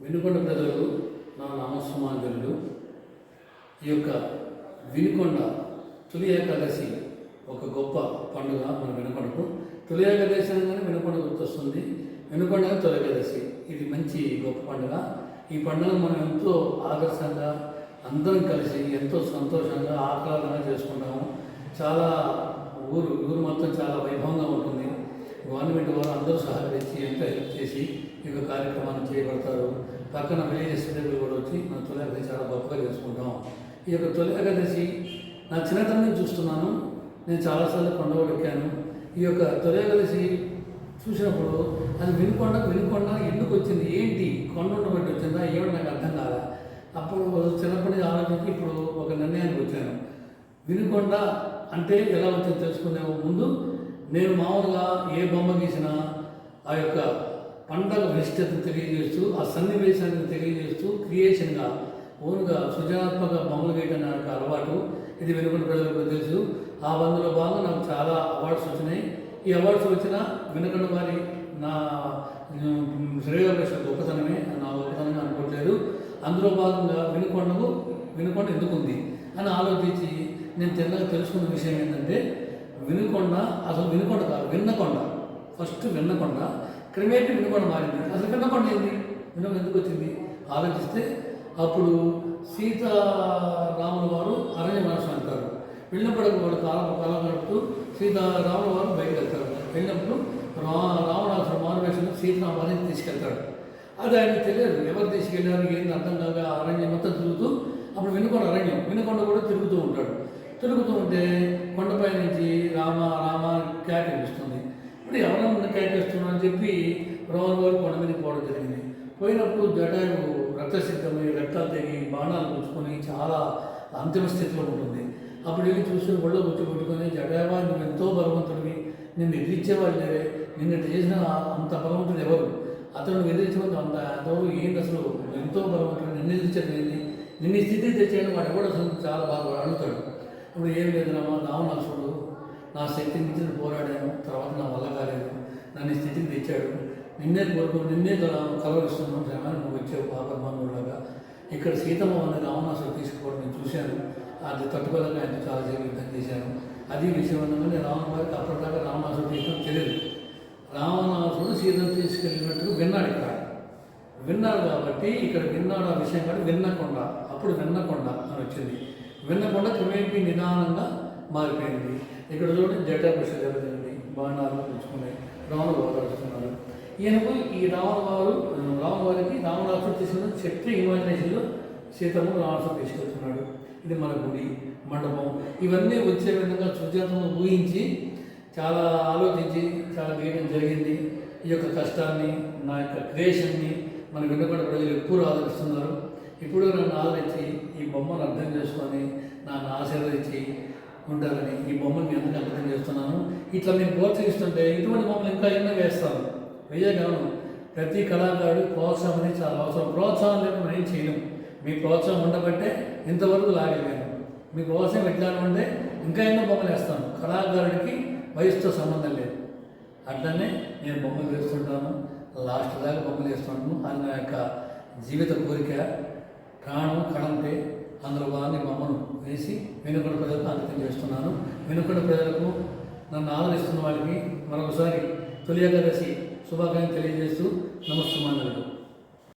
వినుకొండ ప్రజలు నా నామస్మాంజలుడు ఈ యొక్క వినుకొండ తొలి ఏకాదశి ఒక గొప్ప పండుగ మన వినుకొండకు. తొలి ఏకాదశి అనగానే వినుకొండ గుర్తొస్తుంది. వినుకొండ తొలి ఏకాదశి. ఇది మంచి గొప్ప పండుగ. ఈ పండుగ మనం ఎంతో ఆదర్శంగా అందరం కలిసి ఎంతో సంతోషంగా ఆహ్లాదంగా చేసుకుంటాము. చాలా ఊరు ఊరు మొత్తం చాలా వైభవంగా ఉంటుంది. గవర్నమెంట్ వారు అందరూ సహకరించి ఎంతో హెల్ప్ చేసి ఈ యొక్క కార్యక్రమాన్ని చేయబడతారు. పక్కన విలేజెస్ దగ్గర కూడా వచ్చి మన తొలి చాలా గొప్పగా చేసుకుంటాం. ఈ యొక్క తొలి ఏకాదశి నా చిన్నతనం నుంచి చూస్తున్నాను. నేను చాలాసార్లు కొండవాడు ఎక్కాను ఈ యొక్క తొలి ఏకాదశి చూసినప్పుడు అది వినుకొండ వినుకొండ ఎందుకు వచ్చింది? ఏంటి? కొండ ఉండబట్టి వచ్చిందా? ఏమో నాకు అర్థం కాలే. అప్పుడు చిన్నప్పటి ఆలోచించి ఇప్పుడు ఒక నిర్ణయానికి వచ్చాను. వినుకొండ అంటే ఎలా వచ్చిందో తెలుసుకునే ముందు నేను మామూలుగా ఏ బొమ్మ గీసినా ఆ యొక్క పండగ విశిష్టతను తెలియజేస్తూ ఆ సన్నివేశాన్ని తెలియజేస్తూ క్రియేషన్గా ఓన్గా సృజనాత్మక బొమ్మలు గీయడం నాకు అలవాటు. ఇది వెనుకొండ ప్రజలకు తెలుసు. ఆ బంధులో భాగం నాకు చాలా అవార్డ్స్ వచ్చినాయి. ఈ అవార్డ్స్ వచ్చిన వెనుకొండ వారి నా శ్రేయోపేక్ష గొప్పతనమే. నా గొప్పతనమే అనుకోవట్లేదు అందులో భాగంగా వినుకొండకు వినుకొండ ఎందుకుంది అని ఆలోచించి నేను తిన్నగా తెలుసుకున్న విషయం ఏంటంటే వినుకొండ అసలు వినుకొండ కాదు విన్నకొండ. ఫస్ట్ విన్నకొండ. క్రిమేటి వినుకొండ మారింది. అసలు వినకొండ ఏంది వినుకొండ ఎందుకు వచ్చింది? ఆలోచిస్తే అప్పుడు సీతారాముల వారు అరణ్య మనసు అంటారు వెళ్ళినప్పుడు వాడు కాలం కాలం గడుపుతూ సీతారాముల వారు బయటకు వెళ్తారు. వెళ్ళినప్పుడు రా రావణాసుడు మారువేషంలో సీతారామాన్ని తీసుకెళ్తాడు. అది ఆయనకు తెలియదు. ఎవరు తీసుకెళ్ళారు ఏంది? అర్థం కాక అరణ్యం మొత్తం తిరుగుతూ అప్పుడు వినుకొండ అరణ్యం. వినుకొండ కూడా తిరుగుతూ ఉంటాడు. తిరుగుతూ ఉంటే కొండపై చెప్పి రావణ వారు కొండ మీద పోవడం జరిగింది. పోయినప్పుడు జటాయు రక్తసిద్ధమై రక్తాలు తెగి బాణాలు పుచ్చుకొని చాలా అంతిమ స్థితిలో ఉంటుంది. అప్పుడు వెళ్ళి చూసుకుని ఒళ్ళో కూర్చోబెట్టుకొని జటాయవా నువ్వు ఎంతో బలవంతుడివి నిన్ను ఎదిరించేవాళ్ళు లేరే నిన్ను చేసిన అంత బలవంతుడు ఎవరు? అతను ఎదిరించడం అంత అతడు ఏంటి అసలు ఎంతో బలవంతుడు నిన్ను ఎదిరించడం ఏంటి నిన్ను ఈ స్థితికి తెచ్చేయడం వాడు కూడా అసలు చాలా బాగా అడుగుతాడు. ఇప్పుడు ఏం లేదు నా చూడు నా శక్తి మించిన పోరాడాను తర్వాత నా వల్ల కాలేదు. నన్ను స్థితి ఇచ్చాడు. నిన్నే కోరుకు నిన్నే కలవరిస్తున్నాను శ్రమని నువ్వు వచ్చావు పాపర్మానులాగా ఇక్కడ సీతమ్మ అనే రావణాసుడు తీసుకోవడం నేను చూశాను. అది తట్టుకోలేక ఆయన చాలా సేపు యుద్ధం చేశాను. అది విషయం అనగా నేను రావణ గారికి అప్పటిదాకా రావణాసుడు తీసుకోవడం తెలియదు. రావణాసుడు సీతను తీసుకెళ్ళినట్టు విన్నాడు ఇక్కడ. విన్నాడు కాబట్టి ఇక్కడ విన్నాడు ఆ విషయం కాబట్టి విన్నకొండ అప్పుడు విన్నకొండ అని వచ్చింది. విన్నకొండ క్రమేపీ నిదానంగా మారిపోయింది. ఇక్కడ చూడండి జటాపృష జరుగుతుంది బాణాలు పుచ్చుకున్నాయి. రాములు ఈయన ఈయనకు ఈ రాముల వారు రావణ వారికి రావణాసుడు తీసుకున్న శక్తి ఇమాజినేషన్లో సీతమ్మ రామరాసు తీసుకెళ్తున్నాడు ఇది మన గుడి మండపం ఇవన్నీ వచ్చే విధంగా సుజాతము ఊహించి చాలా ఆలోచించి చాలా గీయడం జరిగింది. ఈ యొక్క కష్టాన్ని నా యొక్క క్రియేషన్ని మన విన్నపడి ప్రజలు ఎప్పుడు ఆదరిస్తున్నారు. ఇప్పుడు నన్ను ఆదరించి ఈ బొమ్మను అర్థం చేసుకొని నన్ను ఆశీర్వదించి ఉంటారని ఈ బొమ్మను నేను ఎందుకు ఇట్లా నేను ప్రోత్సహిస్తుంటే ఇటువంటి బొమ్మలు ఇంకా ఎన్నో వేస్తాను వేయగలను ప్రతి కళాకారుడు ప్రోత్సాహం అనేది చాలా అవసరం. ప్రోత్సాహం లేకుండా ఏం చేయలేము మీ ప్రోత్సాహం ఉండబట్టే ఇంతవరకు లాగలేను మీ ప్రోత్సాహం ఎట్లా ఉంటే ఇంకా ఎన్నో బొమ్మలు వేస్తాను కళాకారుడికి వయసుతో సంబంధం లేదు. అట్లనే నేను బొమ్మలు వేస్తుంటాను. లాస్ట్ దాకా బొమ్మలు వేస్తుంటాను. అది నా యొక్క జీవిత కోరిక. ప్రాణం కడంతే అందులో భాగంగా బొమ్మను వేసి వెనుకొండ ప్రజలకు అంకితం చేస్తున్నాను. వెనుకొండ ప్రజలకు నన్ను ఆదరిస్తున్న వాళ్ళకి మరొకసారి తొలి ఏకాదశి శుభాకాంక్షలు తెలియజేస్తూ నమస్కారం